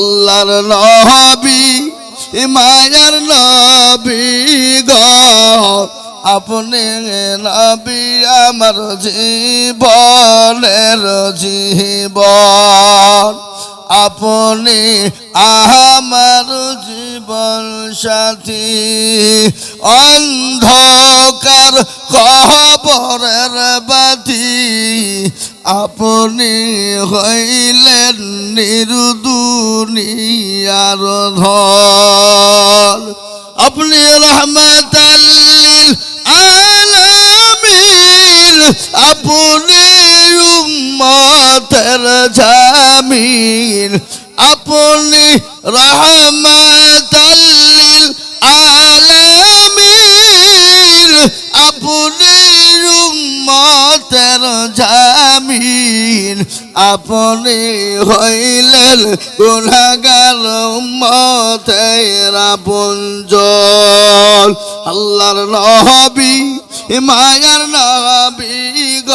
আল্লাহর নবী মায়ার নবী গ। আপনি নবী আমার জীবনের জীবন। আপনি আমার জীবন সাথী। অন্ধকার খবরের বাতি। আপনি হইলেন নিরুদুনিয়ার ধন। আপনি রহমতাল্লিল আলামিন আপনি উম্মতের জামিন। আপনি রহমতাল্লিল আলামিন আপনি উম্মতের জামিন আপনি হইলেন গুনাগার উম্মতের আপনজন। আল্লাহর নবী, মায়ার নবী গ।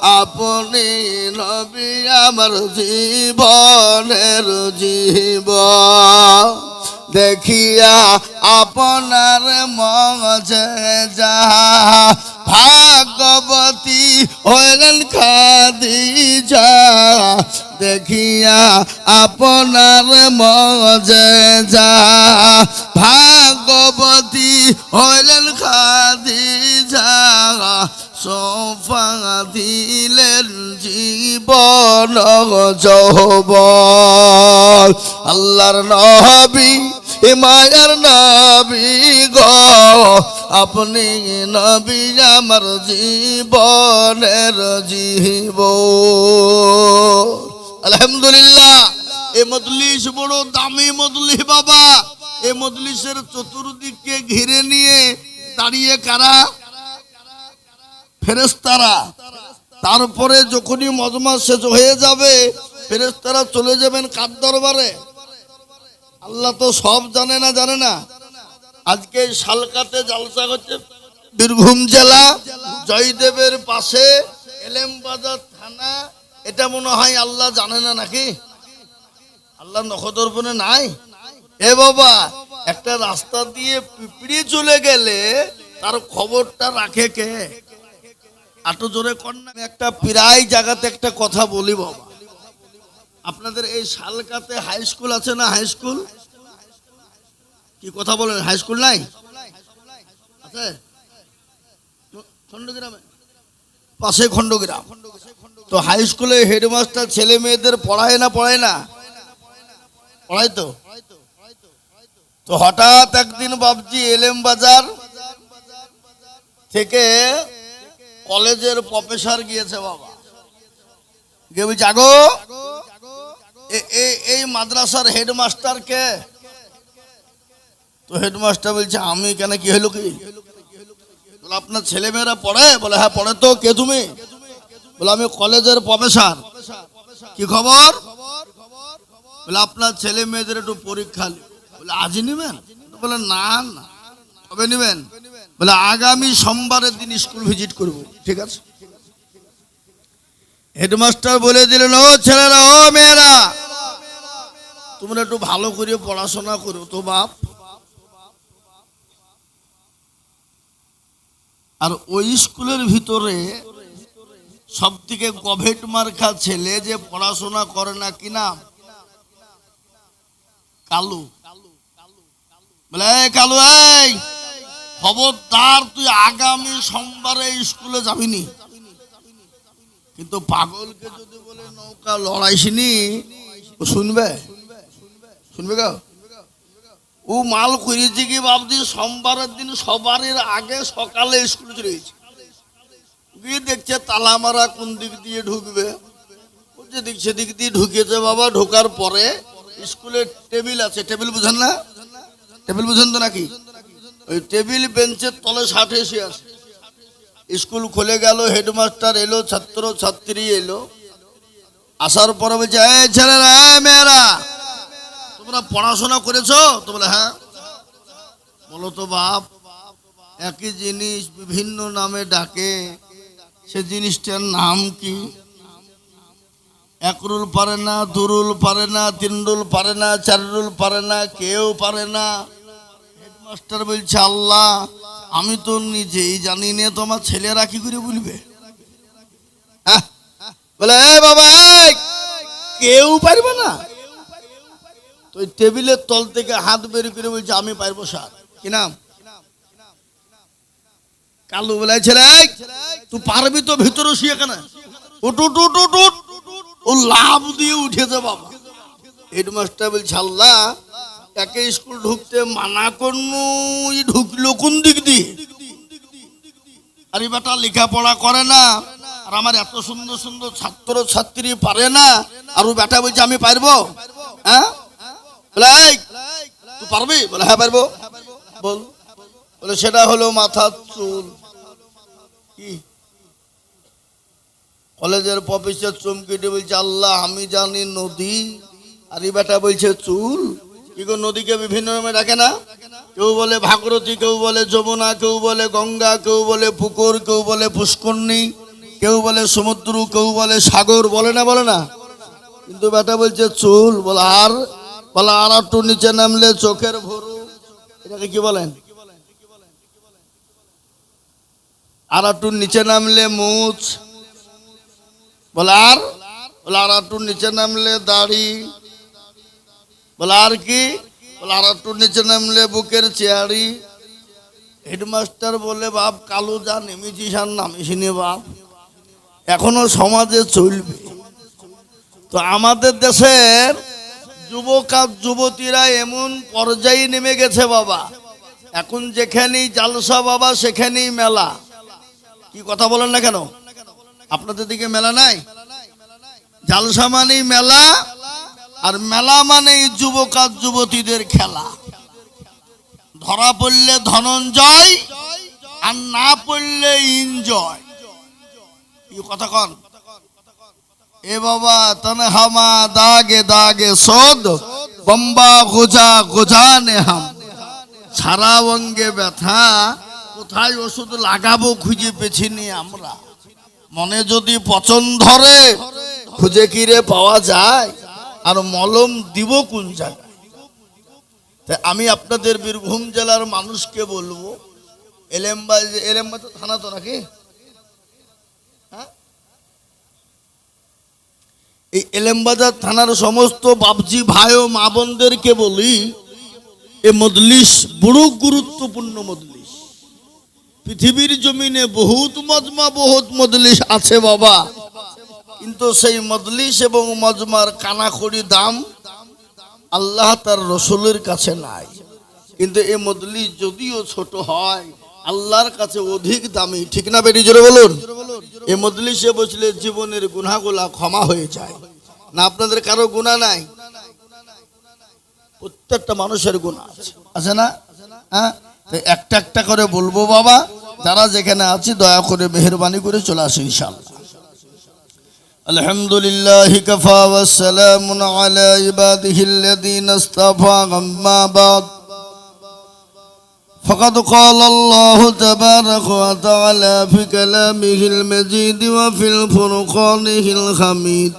আপনি নবী আমার জীবনের জীবন। দেখিয়া আপনার মজে যা ভাগবতী হইলেন খাদিজা। দেখিয়া আপনার মজে যা ভাগবতী হইলেন খাদিজা। সোফা দিলেন জীবন যৌবন। আল্লাহর নবী মায়ার নবী গ, আপনি নবী আমার জীবনের জীব। আলহামদুলিল্লাহ, এ মজলিস বড় দামি মজলিস বাবা। এ মজলিসের চতুর্দিককে ঘিরে নিয়ে দাঁড়িয়ে কারা? ফেরেস্তারা তারপরে যখনই মজমা শেষ হয়ে যাবে ফেরেস্তারা চলে যাবেন কার দরবারে? আল্লাহ তো সব জানে না জানে না। আজকে শালকাতে জালসা হচ্ছে বীরভূম জেলা, জয়দেবের পাশে এলেম বাজার থানা। এটা মনে হয় আল্লাহ জানে না নাকি? আল্লাহ নখদর্পণে নাই? এ বাবা, একটা রাস্তা দিয়ে পিঁপড়ে চলে গেলে তার খবরটা রাখে কে? আটো জোরে কন্যা একটা প্রায় জায়গাতে একটা কথা বলি বাবা। আপনাদের এই শালকাতে হাই স্কুল আছে না হাই স্কুল কি কথা বলেন? হাই স্কুল নাই? আছে? খণ্ডগ্রামে পাশে খণ্ডগ্রাম তো হাই স্কুলে হেডমাস্টার ছেলে মেয়েদের পড়ায় না পড়ায় না? পড়ায় তো? তো হঠাৎ একদিন বাবজি এলেম বাজার থেকে কলেজের প্রফেসর গিয়েছে বাবা। গিয়ে আগো এই মাদ্রাসার হেডমাস্টার কে তো হেডমাস্টার বলছে, আমি কেন কি হলো কি? আপনার ছেলেমেয়েরা পড়ে? বলে হ্যাঁ পড়ে তো, কে তুমি? বলে, আমি কলেজের প্রফেসর। কি খবর? বলে, আপনার ছেলে মেয়েদের একটু পরীক্ষা বলে, আজই নেবেন? বলে, না না। কবে নেবেন? বলে, আগামী সোমবারের দিন স্কুল ভিজিট করব। ঠিক আছে? হেডমাস্টার বলে দিলেন ও ছেলেরা, ও মেয়েরা, তোমরা একটু ভালো করে পড়াশোনা করো তো বাপ। আর ওই স্কুলের ভিতরে সব থেকে গভেট মার্কা ছেলে যে পড়াশোনা করে না, কি নাম? কালু। বলে, "এই কালু, এই, খবরদার, তুই আগামী সোমবারে স্কুলে যাবিনি কিন্তু পাগলকে যদি বলে নৌকা লড়াইছিনি, ও শুনবে? শুনবে গো ও মাল করেছে কি ভাবছি? সোমবারের দিন সবারের আগে সকালে স্কুলে চলে গেছে। গিয়ে দেখছে তালা মারা কোন দিক দিয়ে ঢুকবে। যে দিক সেদিক দিয়ে ঢুকেছে বাবা, ঢোকার পরে স্কুলে টেবিল আছে। টেবিল বুঝেন না? টেবিল বুঝেন তো নাকি? ওই টেবিল, বেঞ্চের তলে ষাটে এসে আছে। স্কুল খুলে গেল, হেডমাস্টার এলো ছাত্র ছাত্রী এলো। আসার পরে বলছে ছেলেরা মেয়েরা, তোমরা পড়াশোনা করেছ? তো বলে হ্যাঁ। বলো তো বাপ, একই জিনিস বিভিন্ন নামে ডাকে। সে জিনিসটার নাম কি? এক রুল পারে না, দু রুল পারে না, তিন রুল পারে না, চার রুল পারে না, কেউ পারে না। হেডমাস্টার বলছে, আল্লাহ আমি তো নিজেই জানি না তোমার ছেলেরা কি করে বলবে? বলে বাবা কেউ পারবে না? তো টেবিলের তল থেকে হাত বের করে বলছে, আমি পারব, স্যার। কি নাম? কালু বলে ছেলে তুই পারবি তো ভিতরে শুয়ে কেন। ও লাভ দিয়ে উঠেছে বাবা। হেডমাস্টার বলছে, আল্লাহ একে স্কুল ঢুকতে মানা করনু, ই ঢুকলো কোন দিক দিয়ে? আর বেটা, লেখাপড়া করে না, আর আমার এত সুন্দর সুন্দর ছাত্র ছাত্রী পারে না, আর বেটা বলছে, আমি পারব? হ্যাঁ? বলে পারবি? বলে হ্যাঁ পারব। বল। বলে, সেটা হলো মাথার চুল। কি? কলেজের প্রফেসর চমকিটে বলছে, আল্লাহ, আমি জানি নদী। আর এই বেটা বলছে, চুল? কি নদীকে বিভিন্ন নামে ডাকে না? কেউ বলে ভাগরথী, কেউ বলে যমুনা, কেউ বলে গঙ্গা, কেউ বলে পুকুর, কেউ বলে পুষ্করণী, কেউ বলে সমুদ্র, কেউ বলে সাগর, বলে না বলে না? কিন্তু বেটা বলছে, চুল, বলে আর বলে আর একটু নিচে নামলে চোখের ভরু। এটাকে কি বলেন? আর একটু নিচে নামলে মুছ, বলে আর বলে আর একটু নিচে নামলে দাড়ি। বলে আর কি বলে আর একটু নিচে নামলে বুকের চেয়ারি। হেডমাস্টার বলে, বাপ, কালু যা নেমেছিস আর নামিসিনি বাপ। এখনও সমাজে চলবে। তো আমাদের দেশের যুবক আর যুবতীরা এমন পর্যায়ে নেমে গেছে বাবা। এখন যেখানেই জালসা বাবা, সেখানেই মেলা। কি কথা বলেন না কেন? আপনাদের দিকে মেলা নাই? জালসা মানেই মেলা আর মেলা মানেই যুবক আর যুবতীদের খেলা। ধরা পড়লে ধনঞ্জয়, আর না পড়লে ইনজয়। কথা কন। এ বাবা, তনে হামা দাগে দাগে সদ, বম্বা গোজা গোজানে হাম। সারা অঙ্গে ব্যথা, কোথায় ওষুধ লাগাবো খুঁজে পেছিনি আমরা। মনে যদি পচন ধরে, খুঁজে কিরে পাওয়া যায়? আর মলম দিব কোন জায়গায়? আমি আপনাদের বীরভূম জেলার মানুষকে বলব এলেম্বা এলেম্বা তো থানা তো নাকি? হ্যাঁ? এই এলেমবাজার থানার সমস্ত বাবজি ভাই ও মা বোনদেরকে বলি, এ মজলিস বড় গুরুত্বপূর্ণ মজলিস। পৃথিবীর জমিনে বহুত মজমা, বহুত মজলিস আছে বাবা। কিন্তু সেই মজলিস এবং মজমার কানাখড়ি দাম আল্লাহ তার রসুলের কাছে নাই। কিন্তু এই মজলিস যদিও ছোট হয়, আল্লাহর কাছে অধিক দামি। ঠিক না বেরি জোরে বলুন। এ মজলিসে বসলে জীবনের গুনাহগুলা ক্ষমা হয়ে যায়। না আপনাদের কারও গুণা নাই? প্রত্যেকটা মানুষের গুণা আছে। আছে না? হ্যাঁ? একটা একটা করে বলব বাবা, যারা যেখানে আছি, দয়া করে মেহরবানি করে চলে আসে ইনশাল্লাহ الحمد لله كفى والسلام على عباده الذين اصطفى أما بعد. فقد قال الله تبارك وتعالى في كلامه المجيد وفي الفرقانه الحميد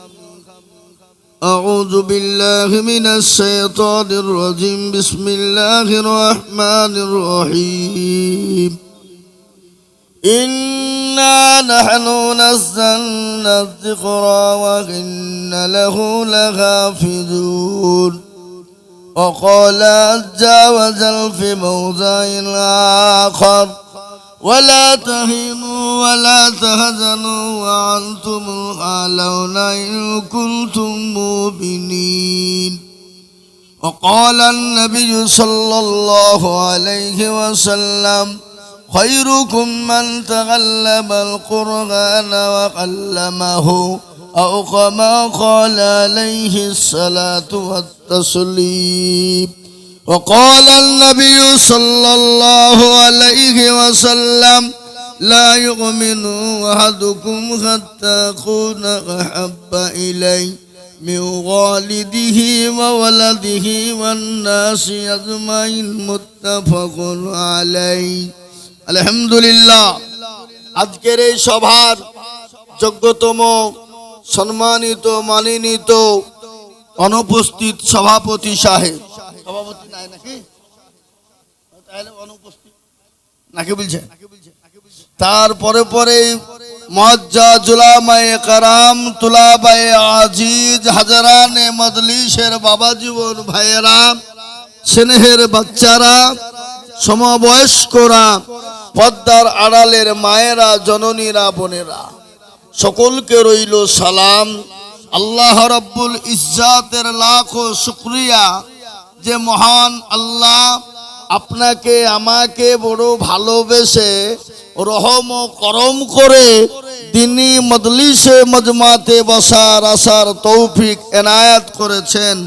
أعوذ بالله من الشيطان الرجيم بسم الله الرحمن الرحيم إنا نحن نزلنا الذكر وإن له لحافظون وقال وجل في موضع آخر ولا تهنوا ولا تهزنوا وأنتم الأعلون إن كنتم مؤمنين وقال النبي صلى الله عليه وسلم خيركم من تغلب القرآن وقلمه أو كما قال عليه الصلاة والتسليم. وقال النبي صلى الله عليه وسلم لا يؤمن أحدكم حتى أكون أحب إليه من والده وولده والناس أجمعين. متفق عليه. আলহামদুলিল্লাহ। আজকের এই সভার যোগ্যতম সম্মানিত মানিনিত অনুপস্থিত সভাপতি সাহেব। সভাপতি নাই নাকি? তাহলে অনুপস্থিত। নাকি বলছে? তারপরে পরে মজ্জা জুলামায়ে কারাম তুলাবায়ে আজিজ হাজারানে মজলিসের বাবা জীবন ভাইয়েরা স্নেহের বাচ্চারা সমবয়স্করা, পদ্মার আড়ালের মায়েরা, জননীরা, বোনেরা, সকলকে রইল সালাম। আল্লাহ রব্বুল ইজ্জাতের লাখো শুক্রিয়া। যে মহান আল্লাহ আপনাকে, আমাকে বড় ভালোবেসে রহম করম করে তিনি মদলিসে মজমাতে বসার আসার তৌফিক এনায়াত করেছেন।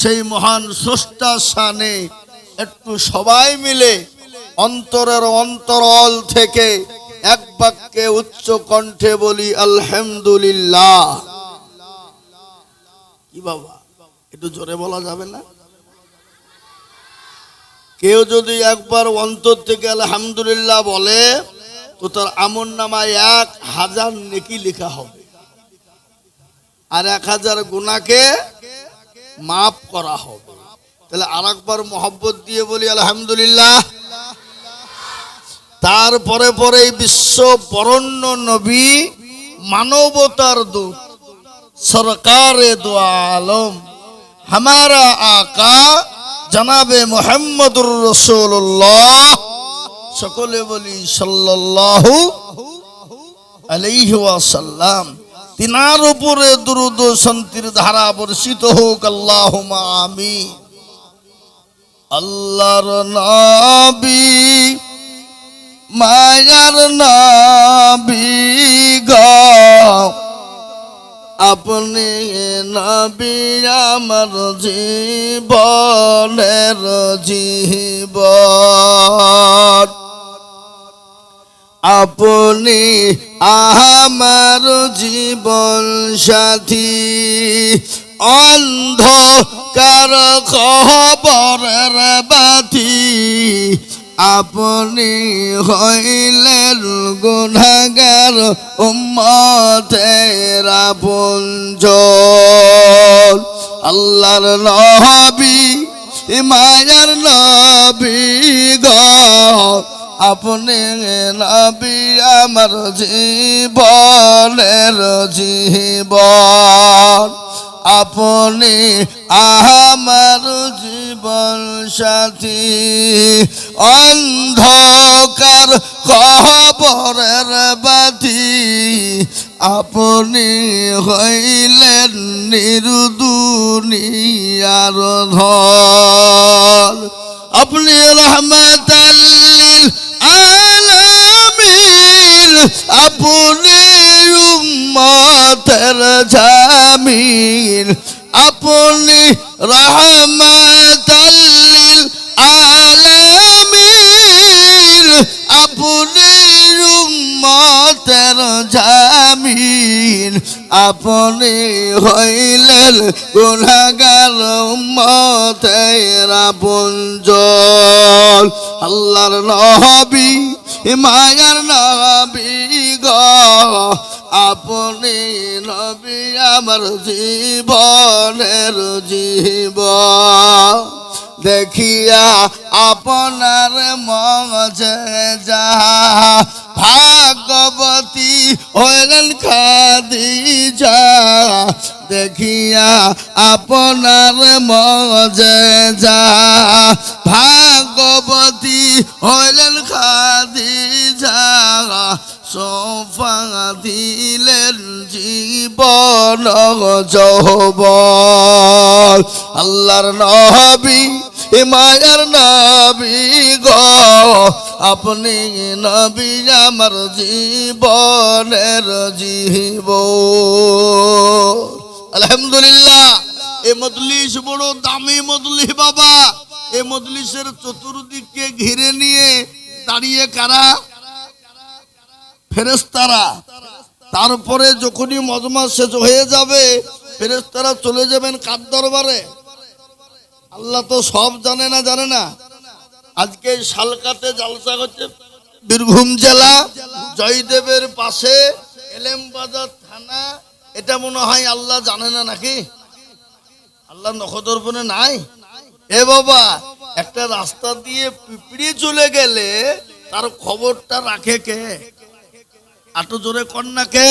সেই মহান স্রষ্টা শানে একটু সবাই মিলে অন্তরের অন্তরল থেকে এক বাক্যে উচ্চ কণ্ঠে বলি, আলহামদুলিল্লাহ। কি বাবা, একটু জোরে বলা যাবে না? কেউ যদি একবার অন্তর থেকে আলহামদুলিল্লাহ বলে, তো তার আমন নামায় এক হাজার নেকি লেখা হবে। আর এক হাজার গুণাকে মাফ করা হবে। তাহলে আর একবার মোহব্বত দিয়ে বলি, আলহামদুলিল্লাহ। তারপরে পরে বিশ্ব বরণ্য নবী মানবতার দূত, সরকারে দো আলম। হামারা আকা জানাবে মোহাম্মদুর রসুল্লাহ সকলে বলি সাল্লাহু আলিহাসাল্লাম তিনার উপরে দুরুদ শান্তির ধারা বর্ষিত হোক আল্লাহ আমি আল্লাহর নবী মায়ার নবী গো। আপনি নবী আমার জীবনের জীবন। আপনি আমার জীবন সাথী। অন্ধকার খবরের বাতি, আপনি হইলেন গুনাগার উম্মতের আপনজ আল্লাহর নবী, মায়ার নবী গ, আপনি নবী আমার জীবনের জীবন। আপনি আমার জীবন সাথী। অন্ধকার কবরের বাতি। আপনি হইলেন নিরুদুনিয়ার ধর আপনি রহমতাল্লিল আলামিন। আপনি উম্মতের জামিন আপনি রহমতাল্লিল আলামিন, আপনি উম্মতের জামিন আপনি হইলেন গুনাগার উম্মতের আপনজন। আল্লাহর নবী, মায়ার নবী গ আপনি নবী আমার জীবনের জীবন দেখিয়া আপনার মজে যা ভাগবতী হইলেন খাদিজা। দেখিয়া আপনার মজে যা ভাগবতী হইলেন খাদিজা। সোফা দিলেন জীবন যৌবন। আল্লাহর নবী মায়ার নবী গ। আপনি নবী আমার জীবনের জীব আলহামদুলিল্লাহ, এ মজলিস বড় দামি মজলিস বাবা। এ মজলিসের চতুর্দিককে ঘিরে নিয়ে দাঁড়িয়ে কারা? ফেরেস্তারা তারপরে যখনই মজমা শেষ হয়ে যাবে ফেরেস্তারা চলে যাবেন কার দরবারে? আল্লাহ তো সব জানে না জানে না। আজকে শালকাতে জালসা হচ্ছে বীরভূম জেলা, জয়দেবের পাশে এলেমবাজার থানা। এটা মনে হয় আল্লাহ জানে না নাকি? আল্লাহ নখদর্পণে নাই? এ বাবা, একটা রাস্তা দিয়ে পিঁপড়ে চলে গেলে তার খবরটা রাখে কে? আটো জোরে কন্যা কে?